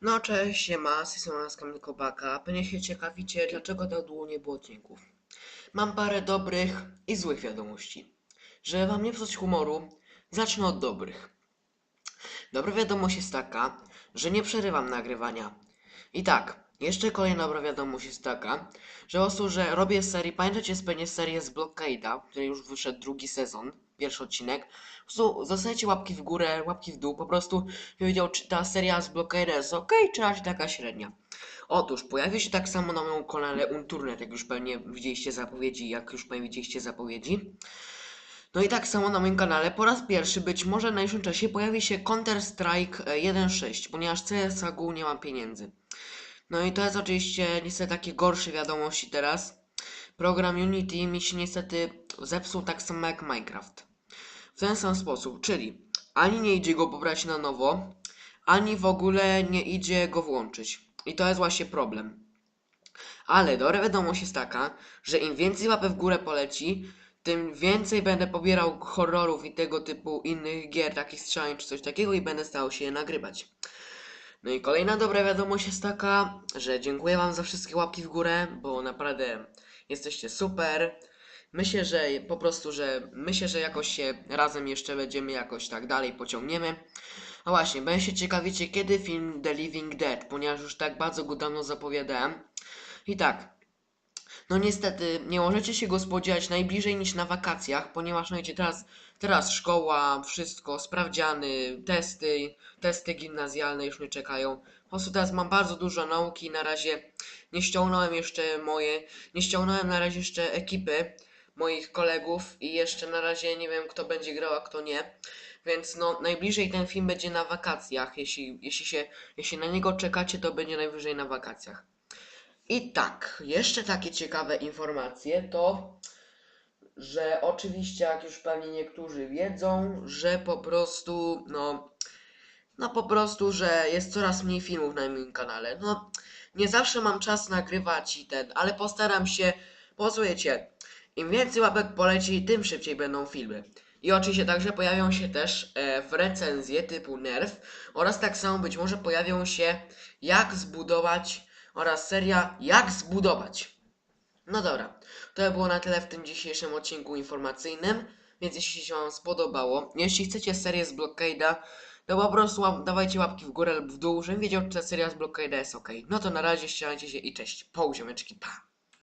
No cześć, siema, z tej strony Kobaka. Pewnie się ciekawicie, dlaczego tak długo nie było odcinków. Mam parę dobrych i złych wiadomości. Żeby wam nie psuć humoru, zacznę od dobrych. Dobra wiadomość jest taka, że nie przerywam nagrywania. I tak, jeszcze kolejna dobra wiadomość jest taka, że po że robię serię, pamiętacie pewnie serię z Blockade'a, który już wyszedł drugi sezon, pierwszy odcinek. Po prostu zostajecie łapki w górę, łapki w dół, po prostu powiedział, czy ta seria z Blockade'a jest ok, czy raczej taka średnia. Otóż, pojawi się tak samo na moim kanale Unturnet, jak już pewnie widzieliście zapowiedzi, jak już pewnie widzieliście zapowiedzi. No i tak samo na moim kanale po raz pierwszy, być może w najbliższym czasie, pojawi się Counter-Strike e, 1.6, ponieważ CSGO nie ma pieniędzy. No i to jest oczywiście niestety takie gorsze wiadomości teraz. Program Unity mi się niestety zepsuł tak samo jak Minecraft. W ten sam sposób, czyli ani nie idzie go pobrać na nowo, ani w ogóle nie idzie go włączyć. I to jest właśnie problem. Ale dobra wiadomość jest taka, że im więcej łapę w górę poleci, tym więcej będę pobierał horrorów i tego typu innych gier, takich strzelań czy coś takiego i będę starał się je nagrywać. No i kolejna dobra wiadomość jest taka, że dziękuję Wam za wszystkie łapki w górę, bo naprawdę jesteście super. Myślę, że po prostu, że myślę, że jakoś się razem jeszcze będziemy jakoś tak dalej pociągniemy. No właśnie, będę się ciekawicie, kiedy film The Living Dead, ponieważ już tak bardzo go dawno zapowiadałem. I tak, no niestety nie możecie się go spodziewać najbliżej niż na wakacjach, ponieważ no wiecie, teraz, teraz szkoła, wszystko, sprawdziany, testy, testy gimnazjalne już mnie czekają. Po prostu teraz mam bardzo dużo nauki, na razie nie ściągnąłem jeszcze moje, nie ściągnąłem na razie jeszcze ekipy moich kolegów i jeszcze na razie nie wiem kto będzie grał, a kto nie. Więc no najbliżej ten film będzie na wakacjach, jeśli, jeśli się, jeśli na niego czekacie, to będzie najwyżej na wakacjach. I tak, jeszcze takie ciekawe informacje to, że oczywiście, jak już pewnie niektórzy wiedzą, że po prostu, no, no po prostu, że jest coraz mniej filmów na moim kanale. No, nie zawsze mam czas nagrywać i ten, ale postaram się, posłuchajcie, im więcej łapek poleci, tym szybciej będą filmy. I oczywiście także pojawią się też e, w recenzje typu Nerf oraz tak samo być może pojawią się jak zbudować oraz seria Jak zbudować. No dobra, to by było na tyle w tym dzisiejszym odcinku informacyjnym, więc jeśli się Wam spodobało, jeśli chcecie serię z Blockade'a, to po prostu łap, dawajcie łapki w górę lub w dół, żebym wiedział, czy ta seria z Blockade'a jest ok. No to na razie, ściągnijcie się i cześć. Po pa!